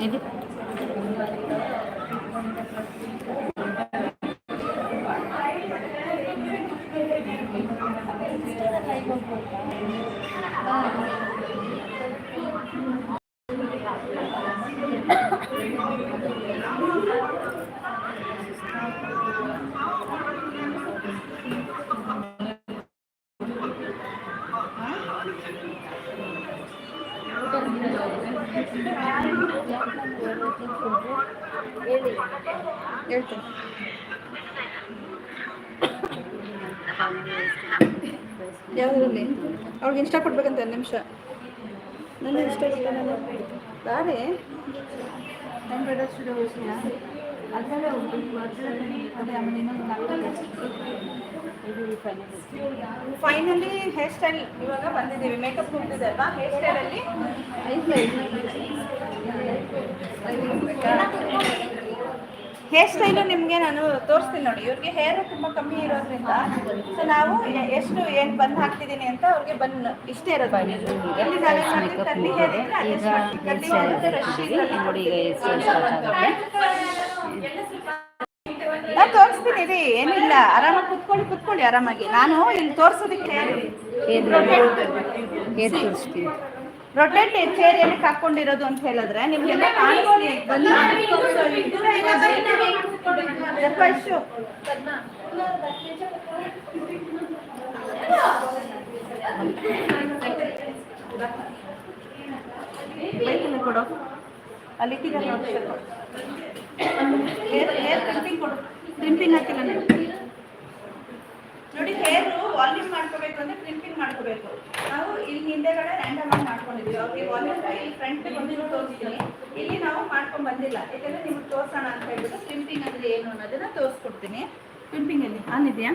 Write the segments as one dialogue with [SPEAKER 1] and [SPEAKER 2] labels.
[SPEAKER 1] Live Thank you.
[SPEAKER 2] ಹೇಳ್ತೀನಿ ಯಾವುದ್ರಲ್ಲಿ ಅವ್ಳಿಗೆ ಇಷ್ಟ ಕೊಡ್ಬೇಕಂತ ಒಂದು ನಿಮಿಷ. ನನಗೆ ಇಷ್ಟ ಇಲ್ಲ ನಾನು
[SPEAKER 3] ಬೇಡ ಸ್ಟುಡಿಯೋ ಅದರಲ್ಲೇ ಹೋಗ್ಬೇಕು ಅದರಲ್ಲಿ ಅದೇ ಆಮೇಲೆ ಇನ್ನೊಂದು ನಾಲ್ಕು
[SPEAKER 2] ಫೈನಲಿ ಹೇರ್ ಸ್ಟೈಲ್ ಇವಾಗ ಬಂದಿದ್ದೀವಿ. ಮೇಕಪ್ ಮುಗಿದಿದೆ ಅಲ್ವಾ? ಹೇರ್ ಸ್ಟೈಲಲ್ಲಿ ಹೇರ್ ಸ್ಟೈಲು ನಿಮಗೆ ನಾನು ತೋರಿಸ್ತೀನಿ ನೋಡಿ. ಇವ್ರಿಗೆ ಹೇರ್ ತುಂಬ ಕಮ್ಮಿ ಇರೋದ್ರಿಂದ ಸೊ ನಾವು ಎಷ್ಟು ಏನು ಬಂದ್ ಹಾಕ್ತಿದ್ದೀನಿ ಅಂತ ಅವ್ರಿಗೆ ಬಂದ್ ಇಷ್ಟೇ ಇರೋದು. ಎಲ್ಲಿ ನಾನು
[SPEAKER 1] ಹೇರ್
[SPEAKER 2] ನಾನು ತೋರಿಸ್ತೀನಿ ಏನಿಲ್ಲ ಆರಾಮಾಗಿ ಕುತ್ಕೊಳ್ಳಿ ಕುತ್ಕೊಳ್ಳಿ ಆರಾಮಾಗಿ. ನಾನು ಇಲ್ಲಿ ತೋರಿಸೋದಕ್ಕೆ
[SPEAKER 1] ಹೇರ್ ತೋರಿಸ್ತೀನಿ
[SPEAKER 2] ರೊಟೇಟ್ ಚೇರ್ ಏನಕ್ಕೆ ಹಾಕೊಂಡಿರೋದು ಅಂತ ಹೇಳಿದ್ರೆ ನಿಮ್ಗೆಲ್ಲ ಕೊಡು. ಅಲ್ಲಿ. ಹೇರ್ ಹೇರ್ ಕೊಡು. ಹಾಕಿಲ್ಲ ನೋಡಿ ಹೇರ್ ವಾಲ್ಯೂಮ್ ಮಾಡ್ಕೋಬೇಕು ಅಂದ್ರೆ ಕ್ರಿಂಪಿಂಗ್ ಮಾಡ್ಕೋಬೇಕು. ನಾವು ಇಲ್ಲಿ ಹಿಂದೆಗಡೆ ರ್ಯಾಂಡಮ್ ಆಗಿ ಮಾಡ್ಕೊಂಡಿದ್ವಿ. ಅವ್ರಿಗೆ ವಾಲ್ಯೂಮ್ ಇಲ್ಲಿ ಫ್ರಂಟ್ ಬಂದಿರೋ ತೋರಿಸ್ತೀನಿ. ಇಲ್ಲಿ ನಾವು ಮಾಡ್ಕೊಂಡ್ ಬಂದಿಲ್ಲ. ಯಾಕಂದ್ರೆ ನಿಮ್ಗೆ ತೋರ್ಸೋಣ ಅಂತ ಹೇಳ್ಬಿಟ್ಟು ಕ್ಲಿಂಪಿಂಗ್ ಅಂದ್ರೆ ಏನು ಅನ್ನೋದನ್ನ ತೋರಿಸ್ಕೊಡ್ತೀನಿ. ಕ್ಲಿಂಪಿಂಗ್ ಅಲ್ಲಿ ಆನ್ ಇದೆಯಾ?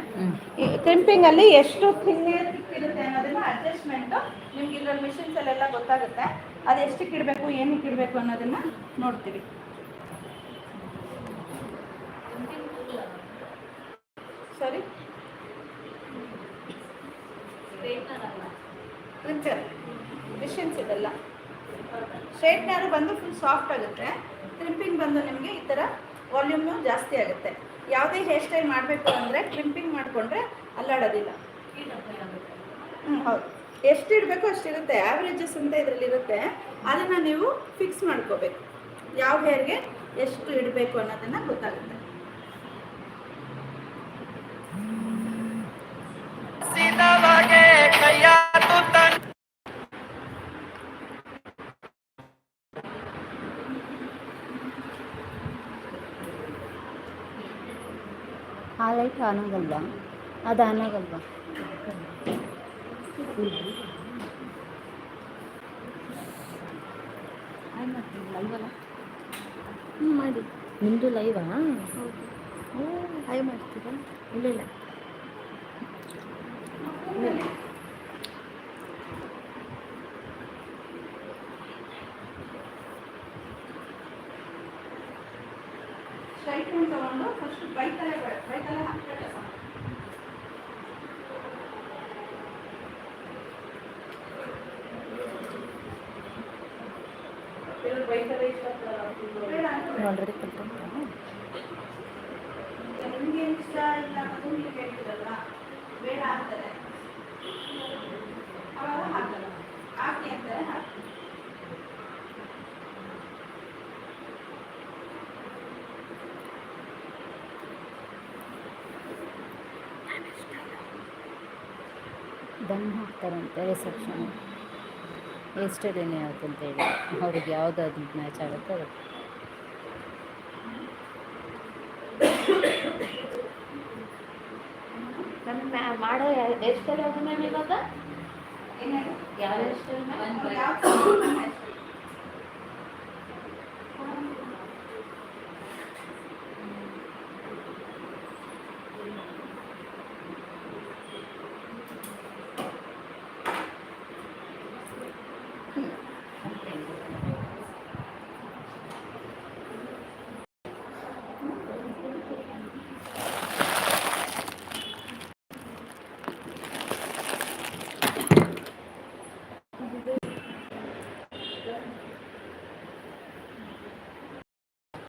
[SPEAKER 2] ಕ್ಲಿಂಪಿಂಗ್ ಅಲ್ಲಿ ಎಷ್ಟು ಥಿನ್ನೇರ್ ಇರುತ್ತೆ ಅನ್ನೋದನ್ನ ಅಡ್ಜಸ್ಟ್ಮೆಂಟ್ ನಿಮ್ಗೆ ಇದ್ರಲ್ಲಿ ಮಿಷಿನ್ಸ್ ಅಲ್ಲೆಲ್ಲ ಗೊತ್ತಾಗುತ್ತೆ. ಅದು ಎಷ್ಟಕ್ಕೆ ಇಡಬೇಕು ಏನಕ್ಕೆ ಇಡಬೇಕು ಅನ್ನೋದನ್ನ ನೋಡ್ತೀವಿ. ಸರಿ. ಕ್ಲಿಂಚರ್ ಮಿಷಿನ್ಸ್ ಇದೆಲ್ಲ. ಸ್ಟ್ರೈಟ್ನರ್ ಬಂದು ಫುಲ್ ಸಾಫ್ಟ್ ಆಗುತ್ತೆ. ಕ್ರಿಂಪಿಂಗ್ ಬಂದು ನಿಮಗೆ ಈ ಥರ ವಾಲ್ಯೂಮು ಜಾಸ್ತಿ ಆಗುತ್ತೆ. ಯಾವುದೇ ಹೇರ್ ಸ್ಟೈಲ್ ಮಾಡಬೇಕು ಅಂದರೆ ಕ್ರಿಂಪಿಂಗ್ ಮಾಡಿಕೊಂಡ್ರೆ ಅಲ್ಲಾಡೋದಿಲ್ಲ. ಹ್ಞೂ ಹೌದು. ಎಷ್ಟು ಇಡಬೇಕು ಅಷ್ಟಿರುತ್ತೆ ಆ್ಯಾವ್ರೇಜಸ್ ಅಂತ ಇದರಲ್ಲಿ ಇರುತ್ತೆ. ಅದನ್ನು ನೀವು ಫಿಕ್ಸ್ ಮಾಡ್ಕೋಬೇಕು. ಯಾವ ಹೇರ್ಗೆ ಎಷ್ಟು ಇಡಬೇಕು ಅನ್ನೋದನ್ನು ಗೊತ್ತಾಗುತ್ತೆ.
[SPEAKER 1] ಆ ಲೈಟ್ ಆನ್ ಆಗಲ್ವಾ ಅದು ಆನ್ ಆಗಲ್ವಾ ಹ್ಞೂ ಮಾಡಿ ನಿಮ್ಮದು ಲೈವಾ
[SPEAKER 2] ಹಾಯ್ ಮಾಡ್ತೀರಾ?
[SPEAKER 1] ಇಲ್ಲ ಇಲ್ಲ.
[SPEAKER 2] ಸ್ಟ್ರೈಟ್ ಒಂದು ತಗೊಂಡು ಫಸ್ಟ್ ಬೈತಲೆ ಬೈತಲೆ ಹಾಕ್ಬೇಕು
[SPEAKER 1] ಆಲ್ರೆಡಿ ಕಲ್ತ್ಕೊಂಡ್ರಾ?
[SPEAKER 2] ನಿಮ್ಗೆ ಇಷ್ಟ ಇಲ್ಲ ಅನ್ನೋದು ನೀವು ಕೇಳಿದ್ರಲ್ಲ ಬೇಡ ಅಂತಾರೆ. ಅವಾಗ ಹಾಕಲ್ಲ
[SPEAKER 1] ದಮ್ ಹಾಕ್ತಾರಂತೆ ರಿಸೆಪ್ಷನ್ ಎಷ್ಟು ದಿನ ಏನೇ ಆಗುತ್ತೆ ಅಂತ ಹೇಳಿ ಅವ್ರಿಗೆ ಯಾವ್ದು ಅದು ಮ್ಯಾಚ್ ಆಗುತ್ತೆ
[SPEAKER 3] ಅದಕ್ಕೆ ಮಾಡೋ ಎಷ್ಟು ಇವಾಗ?
[SPEAKER 2] ಏನಾದ್ರು?